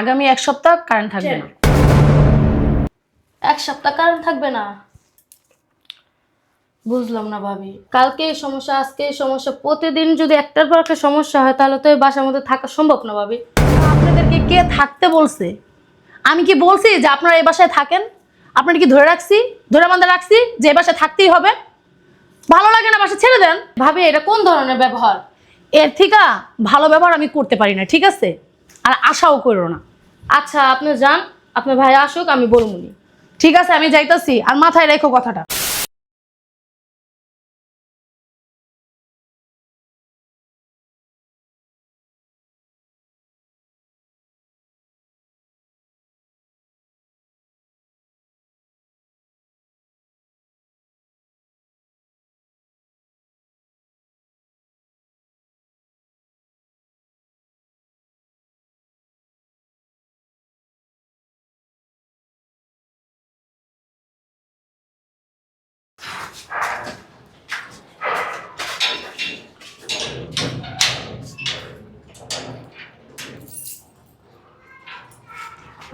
আগামী এক সপ্তাহ কারেন্ট থাকবে না। এক সপ্তাহ কারেন্ট থাকবে না? বুঝলাম না ভাবি। কালকে এই সমস্যা আজকে এই সমস্যা প্রতিদিন যদি একটার পর একটা সমস্যা হয় তাহলে তো এই বাসার মধ্যে থাকা সম্ভব না ভাবি। আপনাদেরকে কে থাকতে বলছে? আমি কি বলছি যে আপনারা এই বাসায় থাকেন? আপনারা কি ধরে রাখছি? ধরে বান্ধা রাখছি যে এই বাসায় থাকতেই হবে? ভালো লাগে না বাসা ছেড়ে দেন? ভাবি এটা কোন ধরনের ব্যবহার? এর থেকে ভালো ব্যবহার আমি করতে পারি না ঠিক আছে? আর আশাও করো না। আচ্ছা আপনি যান, আপনার ভাই আসুক, আমি বলবনি ঠিক আছে, আমি যাইতাছি। আর মাথায় রেখো কথাটা।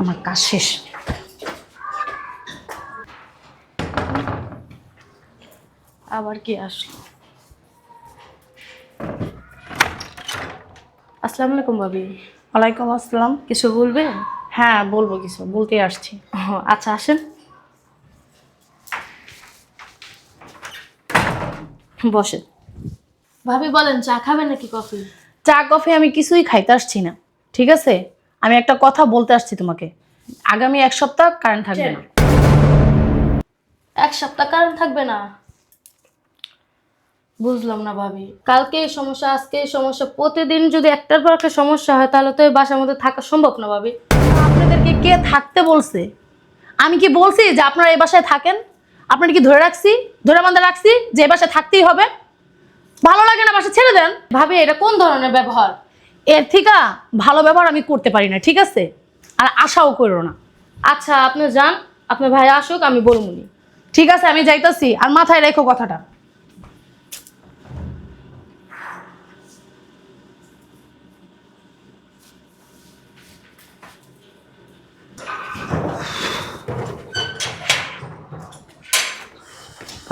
আমার কাজ শেষ। আবার কি আসলো? আসসালামু আলাইকুম ভাবি। ওয়ালাইকুম আসসালাম। কিছু বলবে হ্যাঁ বলব কিছু বলতে আসছি। আচ্ছা আসেন। বসেন। ভাবি বলেন চা খাবেন নাকি কফি? চা কফি আমি কিছুই খাইতে আসছি না ঠিক আছে? আমি একটা কথা বলতে আসছি তোমাকে। আগামী এক সপ্তাহ কারেন্ট থাকবে না। এক সপ্তাহ কারেন্ট থাকবে না? বুঝলাম না ভাবি। কালকে এই সমস্যা আজকে এই সমস্যা প্রতিদিন যদি একটার পর একটা সমস্যা হয় তাহলে তো এই বাসার মধ্যে থাকা সম্ভব না ভাবি। আপনাদেরকে কে থাকতে বলছে? আমি কি বলছি যে আপনারা এই বাসায় থাকেন? আপনারা কি ধরে রাখছি? ধরে বান্ধা রাখছি যে বাসা থাকতেই হবে। ভালো লাগে না বাসা ছেড়ে দেন। ভাবি, এটা কোন ধরনের ব্যবহার? এর থেকে ভালো ব্যবহার আমি করতে পারি না, ঠিক আছে? আর আশাও করো না। আচ্ছা আপনি যান আপনার ভাই আসুক, আমি বলবনি ঠিক আছে, আমি যাইতাছি। আর মাথায় রেখো কথাটা।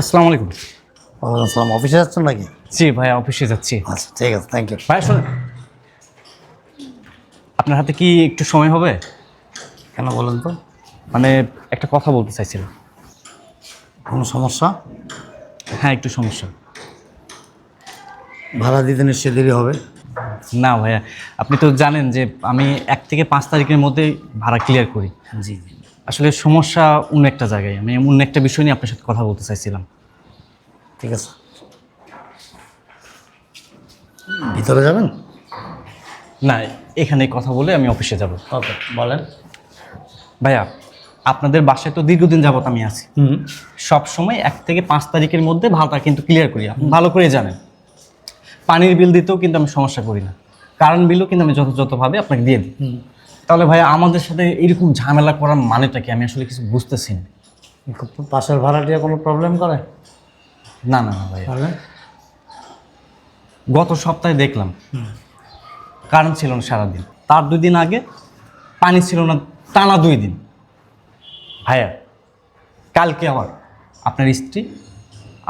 আসসালামু আলাইকুম। ওয়ালাইকুম আসসালাম। অফিসে যাচ্ছেন নাকি? জি ভাই অফিসে যাচ্ছি। আচ্ছা ঠিক আছে থ্যাংক ইউ ভাই শোনেন। আপনার হাতে কি একটু সময় হবে? কেন বলেন তো? মানে একটা কথা বলতে চাইছিলাম। কোনো সমস্যা? হ্যাঁ একটু সমস্যা। ভাড়া দিতে নিশ্চয়ই দেরি হবে। না ভাইয়া আপনি তো জানেন যে আমি এক থেকে পাঁচ তারিখের মধ্যে ভাড়া ক্লিয়ার করি। জি জি। আসলে সমস্যা অন্য একটা জায়গায়। আমি অন্য একটা বিষয় নিয়ে আপনার সাথে কথা বলতে চাইছিলাম। ঠিক আছে। ভিতরে যাবেন? না এখানে কথা বলে আমি অফিসে যাব। ওকে বলেন। ভাইয়া আপনাদের বাসায় তো দীর্ঘদিন যাবত আমি আছি। হুম। সব সময় এক থেকে পাঁচ তারিখের মধ্যে ভাড়াটা কিন্তু ক্লিয়ার করি আপনি ভালো করে জানেন। পানির বিল দিতেও কিন্তু আমি সমস্যা করি না। কারেন্ট বিলও কিন্তু আমি যথাযথভাবে আপনাকে দিয়ে দিই। তাহলে ভাই আমাদের সাথে এরকম ঝামেলা করার মানেটা কি? আমি আসলে কিছু বুঝতেছি না। পাশের ভাড়াটিয়া কোনো প্রবলেম করে? না না না ভাই গত সপ্তাহে দেখলাম। কারেন্ট ছিল না সারাদিন। তার দুই দিন আগে পানি ছিল না টানা দুই দিন। ভাইয়া কালকে আবার আপনার স্ত্রী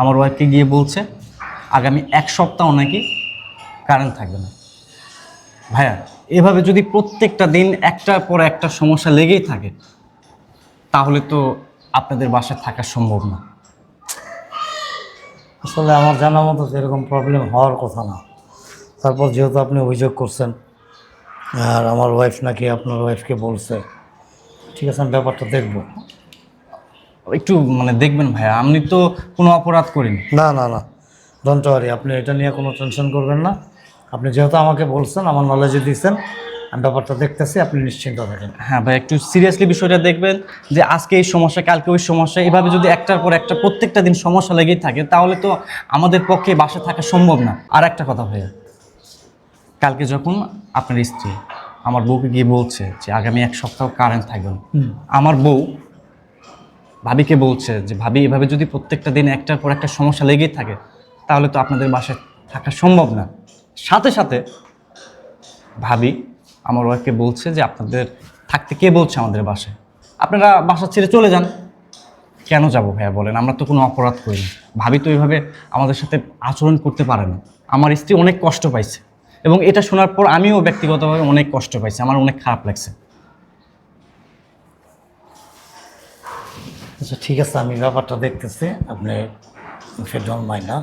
আমার ওয়াইফকে গিয়ে বলছে আগামী এক সপ্তাহ নাকি কারেন্ট থাকবে না। ভাইয়া এভাবে যদি প্রত্যেকটা দিন একটার পর একটা সমস্যা লেগেই থাকে তাহলে তো আপনাদের বাসায় থাকা সম্ভব না। আসলে আমার জানা মতো তো এরকম প্রবলেম হওয়ার কথা না। তারপর যেহেতু আপনি অভিযোগ করছেন আর আমার ওয়াইফ নাকি আপনার ওয়াইফকে বলছে ঠিক আছে আমি ব্যাপারটা দেখব। একটু মানে দেখবেন ভাইয়া আমি তো কোনো অপরাধ করিনি। না না না ডোন্ট ওয়ারি আপনি এটা নিয়ে কোনো টেনশন করবেন না। আপনি যেহেতু আমাকে বলছেন আমার নলেজে দিয়েছেন আমি ব্যাপারটা দেখতেছি আপনি নিশ্চিন্ত থাকেন। হ্যাঁ ভাই একটু সিরিয়াসলি বিষয়টা দেখবেন যে আজকে এই সমস্যা কালকে ওই সমস্যা এভাবে যদি একটার পর একটা প্রত্যেকটা দিন সমস্যা লেগেই থাকে তাহলে তো আমাদের পক্ষে বাসা থাকা সম্ভব না। আর একটা কথা ভাইয়া কালকে যখন আপনার স্ত্রী আমার বউকে গিয়ে বলছে যে আগামী এক সপ্তাহ কারেন্ট থাকবে আমার বউ ভাবিকে বলছে যে ভাবি এভাবে যদি প্রত্যেকটা দিন একটার পর একটা সমস্যা লেগেই থাকে তাহলে তো আপনাদের বাসায় থাকা সম্ভব না। সাথে সাথে ভাবি, আমার ওয়াইফকে বলছে যে আপনাদের থাকতে কে বলছে আমাদের বাসায়? আপনারা বাসা ছেড়ে চলে যান। কেন যাব ভাইয়া বলেন, আমরা তো কোনো অপরাধ করিনি ভাবি তো এইভাবে আমাদের সাথে আচরণ করতে পারে না। আমার স্ত্রী অনেক কষ্ট পাইছে এবং এটা শোনার পর আমিও ব্যক্তিগতভাবে অনেক কষ্ট পাইছি। আমার অনেক খারাপ লাগছে। আচ্ছা ঠিক আছে, আমি ব্যাপারটা দেখতেছি। আপনি ফেডন মাইনা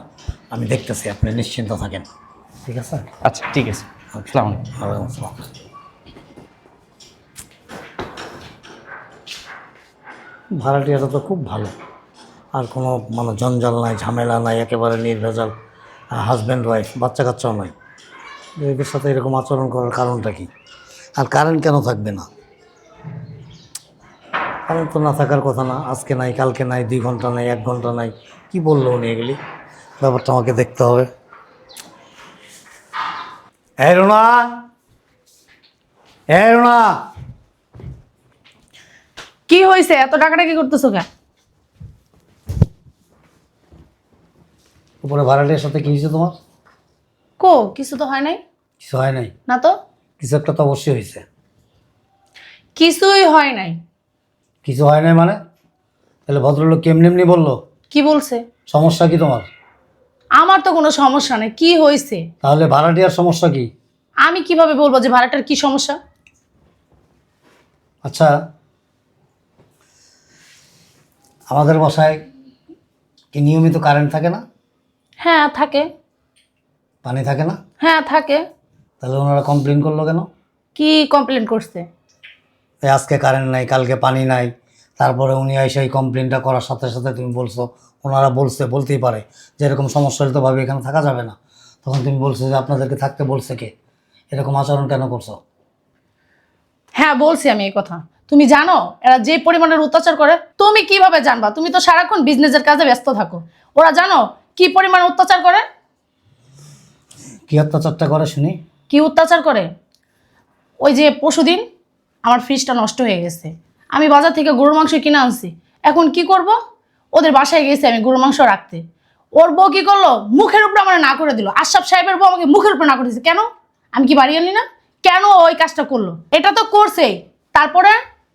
আমি দেখতেছি, আপনি নিশ্চিন্ত থাকেন। ঠিক আছে? আচ্ছা ঠিক আছে। আসসালামু আলাইকুম। ওয়ালাইকুম আসসালাম। ভাড়াটিয়াটা তো খুব ভালো। আর কোনো মানে জঞ্জাল নাই ঝামেলা নাই একেবারে নির্ভেজাল। হাজব্যান্ড ওয়াইফ বাচ্চা কাচ্চাও নাই। এদের সাথে এরকম আচরণ করার কারণটা কি? আর কারেন্ট কেন থাকবে না? কারেন্ট তো না থাকার কথা না আজকে নাই কালকে নাই দুই ঘণ্টা নাই এক ঘণ্টা নাই কি বলল উনি এগুলি? ব্যাপারটা আমাকে দেখতে হবে। এই রোনা কি হয়েছে এত টাকাটা কি করতেছো কে উপরে ভাড়াটিয়ার সাথে কি হয়েছে তোমার? কো কিছু তো হয় নাই? কিছু হয় নাই। না তো? কিছু একটা তো অবশ্যই হয়েছে কিছুই হয় নাই। কিছু হয় নাই মানে? তাহলে ভদ্রলোক কেমনি এমনি বলল? কি বলছে? সমস্যা কি তোমার? আমার তো কোনো সমস্যা নেই। কি হয়েছে? তাহলে ভাড়াটিয়ার সমস্যা কি? আমি কীভাবে বলব যে ভাড়াটার কি সমস্যা? আচ্ছা আমাদের বাসায় কি নিয়মিত কারেন্ট থাকে না? হ্যাঁ থাকে। পানি থাকে না? হ্যাঁ থাকে। তাহলে ওনারা কমপ্লেন করল কেন? কি কমপ্লেন করছে? এই আজকে কারেন্ট নাই কালকে পানি নাই। তারপরে উনি এসে এই কমপ্লেনটা করার সাথে সাথে তুমি বলছো ওনারা বলছে বলতেই পারে যে এরকম সমস্যা হলে তো এখানে থাকা যাবে না। তখন তুমি বলছো যে আপনাদেরকে থাকতে বলছে কে? এরকম আচরণ কেন করছ? হ্যাঁ বলছি আমি এই কথা। তুমি জানো এরা যে পরিমাণের অত্যাচার করে তুমি কীভাবে জানবা? তুমি তো সারাক্ষণ বিজনেসের কাজে ব্যস্ত থাকো। ওরা জানো কি পরিমাণ অত্যাচার করে? কি অত্যাচারটা করে শুনি? কি অত্যাচার করে? ওই যে পশুদিন আমার ফ্রিজটা নষ্ট হয়ে গেছে। আমি বাজার থেকে গরুর মাংস কিনে আনছি। এখন কি করব? ওদের বাসায় গেছি আমি গরুর মাংস রাখতে। ওর বউ কি করল? মুখের উপরে আমার না করে দিল। আশরাফ সাহেবের বউ আমাকে মুখের উপরে না করে দিয়েছে কেন? আমি কি বাড়ি আনি না? কেন ওই কাজটা করল? এটা তো করছেই তারপরে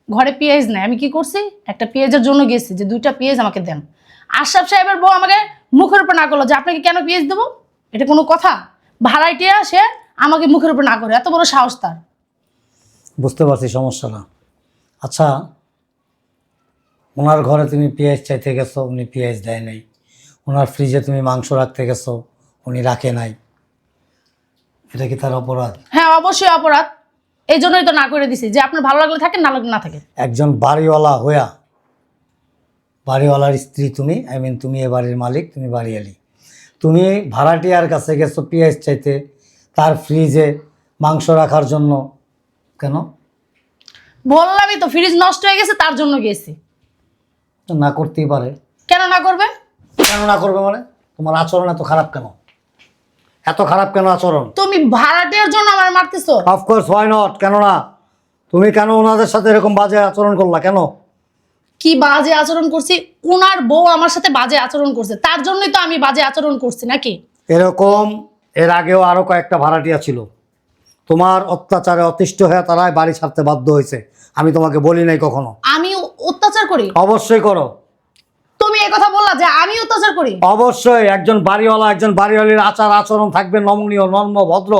ঘরে পেঁয়াজ নেয় আমি কি করছি? একটা পেঁয়াজের জন্য গেছি যে দুইটা পেঁয়াজ আমাকে দেন। আশরাফ সাহেবের বউ আমাকে মুখের উপর না করল যে আপনাকে কেন পেঁয়াজ দেবো? এটা কোনো কথা? ভাড়াইটিয়া সে আমাকে মুখের উপর না করে। এত বড় সাহস তার। বুঝতে পারছি সমস্যাটা আচ্ছা ওনার ঘরে তুমি পেঁয়াজ চাইতে গেছো উনি পেঁয়াজ দেয় নাই। ওনার ফ্রিজে তুমি মাংস রাখতে গেছো উনি রাখে নাই। এটা কি তার অপরাধ? হ্যাঁ অবশ্যই অপরাধ। এই জন্যই তো না করে দিছি যে আপনার ভালো লাগলে থাকেন না লাগলে না থাকে। একজন বাড়িওয়ালা হইয়া বাড়িওয়ালার স্ত্রী তুমি আই মিন তুমি এ বাড়ির মালিক তুমি বাড়িয়ালি। তুমি ভাড়াটিয়ার কাছে গেছো পেঁয়াজ চাইতে তার ফ্রিজে মাংস রাখার জন্য। কেন? বললামই তো ফ্রিজ নষ্ট হয়ে গেছে তার জন্য গেছি। তো না করতেই পারে। কেন না করবে? কেন না করবে মানে? তোমার আচরণ এত খারাপ কেন? এত খারাপ কেন আচরণ? তুমি ভাড়াটিয়ার জন্য আমার মারতেছো। অফকোর্স হোয়াই নট কেন না? তুমি কেন ওনাদের সাথে এরকম বাজে আচরণ করলা? কেন? কি বাজে আচরণ করছি? উনার বউ আমার সাথে বাজে আচরণ করছে। তার জন্যই তো আমি বাজে আচরণ করছি নাকি? এরকম এর আগেও আরও কয়েকটা ভাড়াটিয়া ছিল। তোমার অত্যাচারে অতিষ্ঠ হয়ে তারাই বাড়ি ছাড়তে বাধ্য হয়েছে। আমি তোমাকে বলি নাই কখনো। আমি অত্যাচার করি? অবশ্যই করো। তুমি এই কথা বললা যে আমি অত্যাচার করি? অবশ্যই একজন বাড়িওয়ালা একজন বাড়িওয়ালির আচার আচরণ থাকবে নমনীয় নর্ম ভদ্র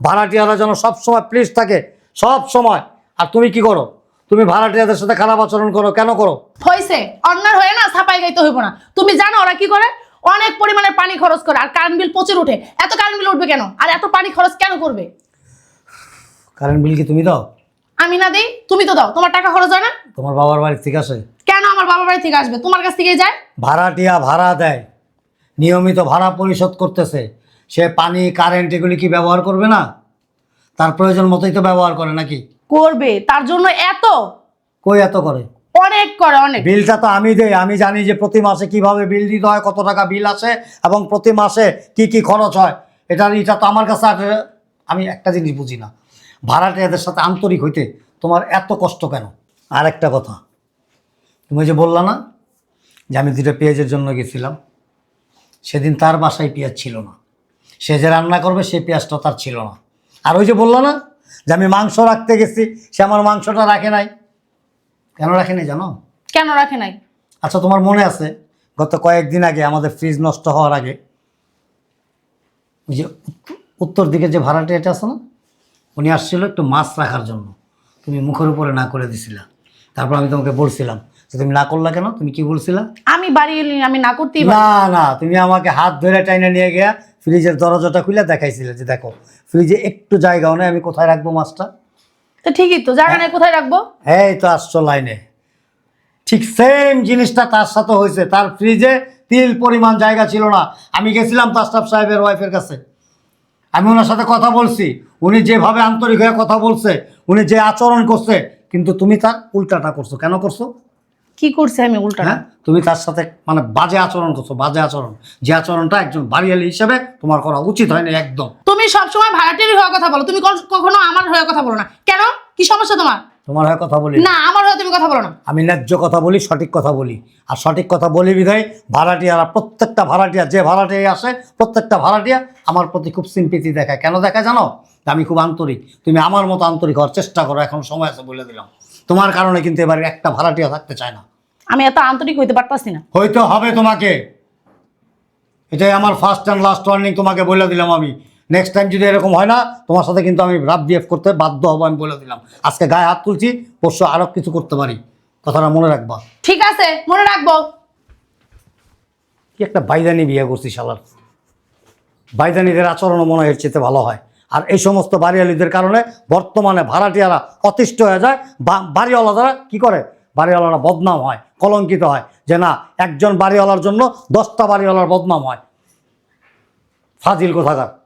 ভাড়াটিয়ারা যেন সব সময় প্লিজ থাকে সব সময় আর তুমি কি করো? তুমি ভাড়াটিয়াদের সাথে খারাপ আচরণ করো কেন করো? হয়েছে অন্যার হয়ে না ছাপাই গাইতে হইব না। তুমি জানো ওরা কি করে? অনেক পরিমাণে পানি খরচ করে আর কারেন্ট বিল প্রচুর উঠে এত কারেন্ট বিল উঠবে কেন? আর এত পানি খরচ কেন করবে? কারেন্ট বিল কি তুমি দাও? আমি না দিই তুমি তো দাও তোমার টাকা খরচ হয় না? তোমার বাবার বাড়ি ঠিক আছে? কেন আমার বাবার বাড়ি থেকে আসবে? তোমার কাছ থেকে যায়? ভাড়াটিয়া ভাড়া দেয়। নিয়মিত ভাড়া পরিশোধ করতেছে। সে পানি কারেন্ট এগুলি কি ব্যবহার করবে না? তার প্রয়োজন মতোই তো ব্যবহার করে নাকি? করবে তার জন্য এত? কই এত করে? অনেক করে অনেক। বিলটা তো আমি দেই আমি জানি যে প্রতি মাসে কীভাবে বিল দিতে হয় কত টাকা বিল আসে এবং প্রতি মাসে কি কি খরচ হয়। এটার এটা তো আমার কাছে আমি একটা জিনিস বুঝি না। ভাড়াটিয়াদের সাথে আন্তরিক হইতে তোমার এত কষ্ট কেন? আর একটা কথা। তুমি যে বললা না যে আমি দুটো পেঁয়াজের জন্য গেছিলাম সেদিন তার বাসায় পেঁয়াজ ছিল না। সে যে রান্না করবে সেই পেঁয়াজটা তার ছিল না। আর ওই যে বলল না যে আমি মাংস রাখতে গেছি সে আমার মাংসটা রাখে নাই। কেন রাখে নাই জানো? কেন রাখে নাই? আচ্ছা তোমার মনে আছে গত কয়েকদিন আগে আমাদের ফ্রিজ নষ্ট হওয়ার আগে ওই যে উত্তর দিকে যে ভাড়াটিয়াটা আছে না? উনি আসছিল একটু মাছ রাখার জন্য। তুমি মুখের উপরে না করে দিছিলা। তারপর আমি তোমাকে বলছিলাম যে তুমি না করলা কেন? তুমি কি বলছিলা? আমি বাড়ি এলি আমি না করতেই পারি। না না তুমি আমাকে হাত ধরে টাইনে নিয়ে গিয়া ফ্রিজের দরজাটা খুলে দেখাইছিলে যে দেখো ফ্রিজে একটু জায়গাও নেই আমি কোথায় রাখব মাছটা? তো ঠিকই তো জায়গা নেই কোথায় রাখব? এই তো আসছো লাইনে। ঠিক সেম জিনিসটা তার সাথে হয়েছে তার ফ্রিজে তিল পরিমাণ জায়গা ছিল না। আমি গেছিলাম তাস্তাব সাহেবের ওয়াইফের কাছে। আমি ওনার সাথে কথা বলছি। উনি যেভাবে আন্তরিক হয়ে কথা বলছে উনি যে আচরণ করছে কিন্তু তুমি তার উল্টাটা করছ। কেন করছ? কি করছে আমি উল্টা হ্যাঁ তুমি তার সাথে মানে বাজে আচরণ করছ বাজে আচরণ। যে আচরণটা একজন বাড়িয়ালি হিসেবে তোমার করা উচিত হয়নি একদম। তুমি সবসময় ভাড়াটির হয়ে কথা বলো। তুমি কখনো আমার হয়ে কথা বলো না। কেন? কি সমস্যা তোমার? তোমার হয় কথা বলি না। আমার হয় তুমি কথা বলো না। আমি ন্যায্য কথা বলি সঠিক কথা বলি। আর সঠিক কথা বলি বিধায় ভাড়াটিয়ারা প্রত্যেকটা ভাড়াটিয়া যে ভাড়াটিয়া আসে প্রত্যেকটা ভাড়াটিয়া আমার প্রতি খুব সিম্পিতি দেখায়। কেন দেখায় জানো? আমি খুব আন্তরিক। তুমি আমার মতো আন্তরিক হওয়ার চেষ্টা করো এখন সময় আছে বলে দিলাম। তোমার কারণে কিন্তু এবার একটা ভাড়াটিয়া থাকতে চায় না। আমি এত আন্তরিক হইতে পারতাছি না। হইতে হবে তোমাকে। এটাই আমার ফার্স্ট অ্যান্ড লাস্ট ওয়ার্নিং তোমাকে বলে দিলাম আমি। নেক্সট টাইম যদি এরকম হয় না তোমার সাথে কিন্তু আমি রাব বিহেভ করতে বাধ্য হব আমি বলে দিলাম। আজকে গায়ে হাত তুলছি পরশু আরও কিছু করতে পারি। কথাটা মনে রাখবা। ঠিক আছে মনে রাখব। কি একটা বাইদানি বিয়ে করছি শালার। বাইদানিদের আচরণও মনে হয় চেয়ে ভালো হয়। আর এই সমস্ত বাড়িওয়ালিদের কারণে বর্তমানে ভাড়াটিয়ারা অতিষ্ঠ হয়ে যায়। বা বাড়িওয়ালারা কি করে? বাড়িওয়ালারা বদনাম হয় কলঙ্কিত হয়। যে না একজন বাড়িওয়ালার জন্য দশটা বাড়িওয়ালার বদনাম হয়। ফাজিল কোথাকার?